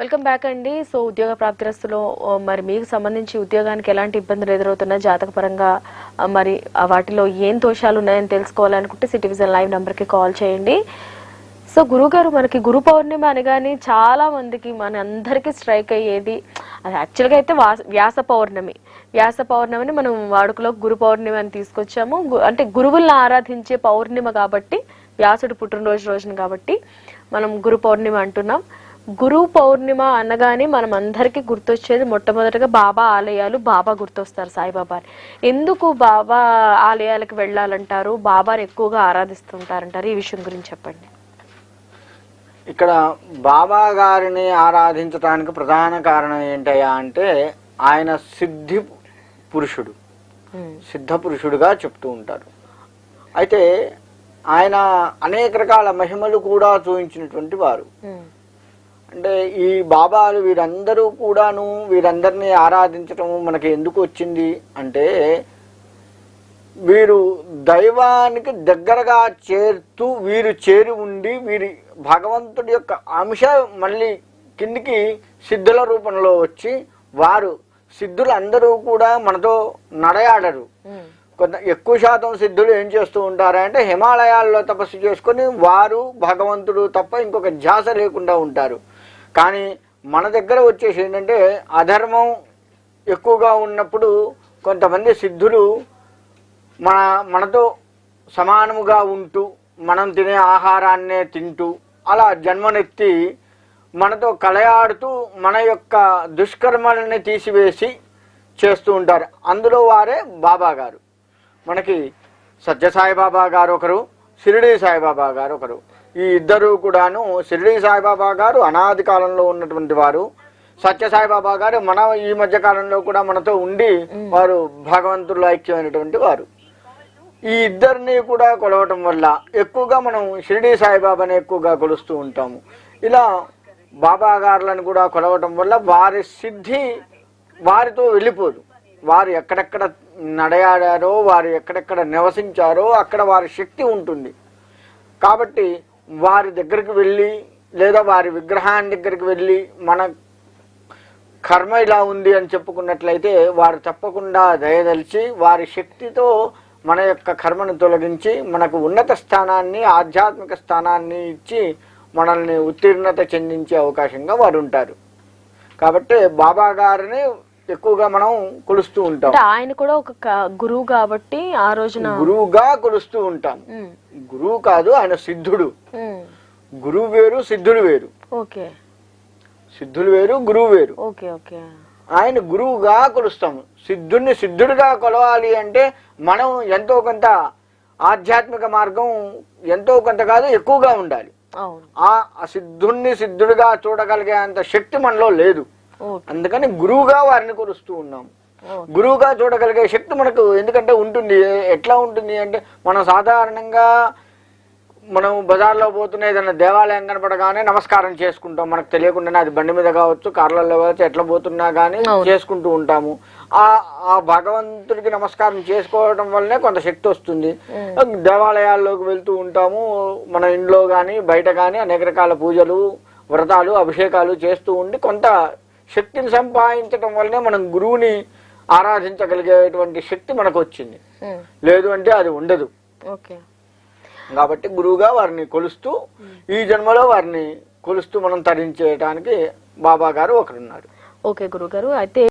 Welcome back అండి. So ఉద్యోగ ప్రాప్తిరస్తులో మరి మీకు సంబంధించి ఉద్యోగానికి ఎలాంటి ఇబ్బందులు ఎదురవుతున్నా జాతకపరంగా మరి వాటిలో ఏం దోషాలు ఉన్నాయని తెలుసుకోవాలనుకుంటే సిటివిజన్ లైవ్ నెంబర్కి కాల్ చేయండి. సో గురుగారు మనకి గురు పౌర్ణిమ అనగానే చాలా మందికి మన అందరికీ స్ట్రైక్ అయ్యేది అది యాక్చువల్గా అయితే వ్యాస పౌర్ణమి. వ్యాస పౌర్ణమిని మనం వాడుకలో గురు పౌర్ణమి అని తీసుకొచ్చాము. గు- అంటే గురువులను ఆరాధించే పౌర్ణిమ కాబట్టి వ్యాసుడు పుట్టినరోజు రోజున కాబట్టి మనం గురు పౌర్ణిమ అంటున్నాం. గురు పౌర్ణిమ అనగానే మనం అందరికీ గుర్తొచ్చేది మొట్టమొదటిగా బాబా ఆలయాలు బాబా గుర్తొస్తారు సాయిబాబా ఎందుకు బాబా ఆలయాలకు వెళ్ళాలంటారు? బాబాని ఎక్కువగా ఆరాధిస్తుంటారంటారు? ఈ విషయం గురించి చెప్పండి. ఇక్కడ బాబా గారిని ఆరాధించడానికి ప్రధాన కారణం ఏంటయ్యా అంటే ఆయన సిద్ధి పురుషుడు. సిద్ధ పురుషుడుగా చెప్తూ ఉంటారు. అయితే ఆయన అనేక రకాల మహిమలు కూడా చూపించినటువంటి వారు. అంటే ఈ బాబాలు వీరందరూ కూడాను వీరందరినీ ఆరాధించటం మనకి ఎందుకు వచ్చింది అంటే వీరు దైవానికి దగ్గరగా చేరుతూ వీరు చేరి ఉండి వీరి భగవంతుడి యొక్క అంశ మళ్ళీ కిందికి సిద్ధుల రూపంలో వచ్చి వారు సిద్ధులు అందరూ కూడా మనతో నడయాడరు. కొంత ఎక్కువ శాతం సిద్ధులు ఏం చేస్తూ ఉంటారంటే హిమాలయాల్లో తపస్సు చేసుకొని వారు భగవంతుడు తప్ప ఇంకొక ధ్యాస లేకుండా ఉంటారు. కానీ మన దగ్గర వచ్చేసి ఏంటంటే అధర్మం ఎక్కువగా ఉన్నప్పుడు కొంతమంది సిద్ధులు మన మనతో సమానముగా ఉంటూ మనం తినే ఆహారాన్నే తింటూ అలా జన్మనెత్తి మనతో కలయాడుతూ మన యొక్క దుష్కర్మలని తీసివేసి చేస్తూ ఉంటారు. అందులో వారే బాబా గారు. మనకి సత్యసాయిబాబా గారు ఒకరు షిరిడి సాయిబాబా గారు ఒకరు. ఈ ఇద్దరు కూడాను షిరిడి సాయిబాబా గారు అనాది కాలంలో ఉన్నటువంటి వారు. సత్యసాయి బాబా గారు మన ఈ మధ్య కాలంలో కూడా మనతో ఉండి వారు భగవంతుల్లో ఐక్యమైనటువంటి వారు. ఈ ఇద్దరిని కూడా కొలవటం వల్ల ఎక్కువగా మనం షిరిడి సాయిబాబాని ఎక్కువగా కొలుస్తూ ఉంటాము. ఇలా బాబా గారులను కూడా కొలవటం వల్ల వారి సిద్ధి వారితో వెళ్ళిపోదు. వారు ఎక్కడెక్కడ నడయాడారో వారు ఎక్కడెక్కడ నివసించారో అక్కడ వారి శక్తి ఉంటుంది. కాబట్టి వారి దగ్గరికి వెళ్ళి లేదా వారి విగ్రహాన్ని దగ్గరికి వెళ్ళి మన కర్మ ఇలా ఉంది అని చెప్పుకున్నట్లయితే వారు తప్పకుండా దయదలిచి వారి శక్తితో మన యొక్క కర్మను తొలగించి మనకు ఉన్నత స్థానాన్ని ఆధ్యాత్మిక స్థానాన్ని ఇచ్చి మనల్ని ఉత్తీర్ణత చెందించే అవకాశంగా వారు ఉంటారు. కాబట్టి బాబా గారిని ఎక్కువగా మనం కొలుస్తూ ఉంటాం. ఆయన కూడా ఒక గురువు కాబట్టి ఆ రోజున గురువుగా కొలుస్తూ ఉంటాం. గురువు కాదు ఆయన సిద్ధుడు. గురువు వేరు సిద్ధుడు వేరు. ఓకే. సిద్ధులు వేరు గురువు వేరు. Okay okay. ఆయన గురువుగా కొలుస్తాము సిద్ధుడిని సిద్ధుడిగా కొలవాలి అంటే మనం ఎంతో కొంత ఆధ్యాత్మిక మార్గం ఎంతో కొంత కాదు ఎక్కువగా ఉండాలి. ఆ సిద్ధుణ్ణి సిద్ధుడిగా చూడగలిగే అంత శక్తి మనలో లేదు. అందుకని గురువుగా వారిని కొలుస్తూ ఉన్నాం. గురువుగా చూడగలిగే శక్తి మనకు ఎందుకంటే ఉంటుంది. ఎట్లా ఉంటుంది అంటే మనం సాధారణంగా మనం బజార్లో పోతున్న ఏదైనా దేవాలయం కనపడగానే నమస్కారం చేసుకుంటాం. మనకు తెలియకుండానే అది బండి మీద కావచ్చు కార్లలో కావచ్చు ఎట్లా పోతున్నా కానీ. చేసుకుంటూ ఉంటాము. ఆ ఆ భగవంతుడికి నమస్కారం చేసుకోవడం వల్లనే కొంత శక్తి వస్తుంది. దేవాలయాల్లోకి వెళ్తూ ఉంటాము. మన ఇంట్లో కానీ బయట కానీ అనేక రకాల పూజలు వ్రతాలు అభిషేకాలు చేస్తూ ఉండి కొంత శక్తిని సంపాదించడం వల్లనే మనం గురువుని ఆరాధించగలిగేటువంటి శక్తి మనకు వచ్చింది ఉమ్, లేదు అంటే అది ఉండదు. ఓకే. కాబట్టి గురువుగా వారిని కొలుస్తూ ఈ జన్మలో వారిని కొలుస్తూ మనం తరించేయడానికి బాబా గారు ఒకరున్నారు. ఓకే గురుగారు అయితే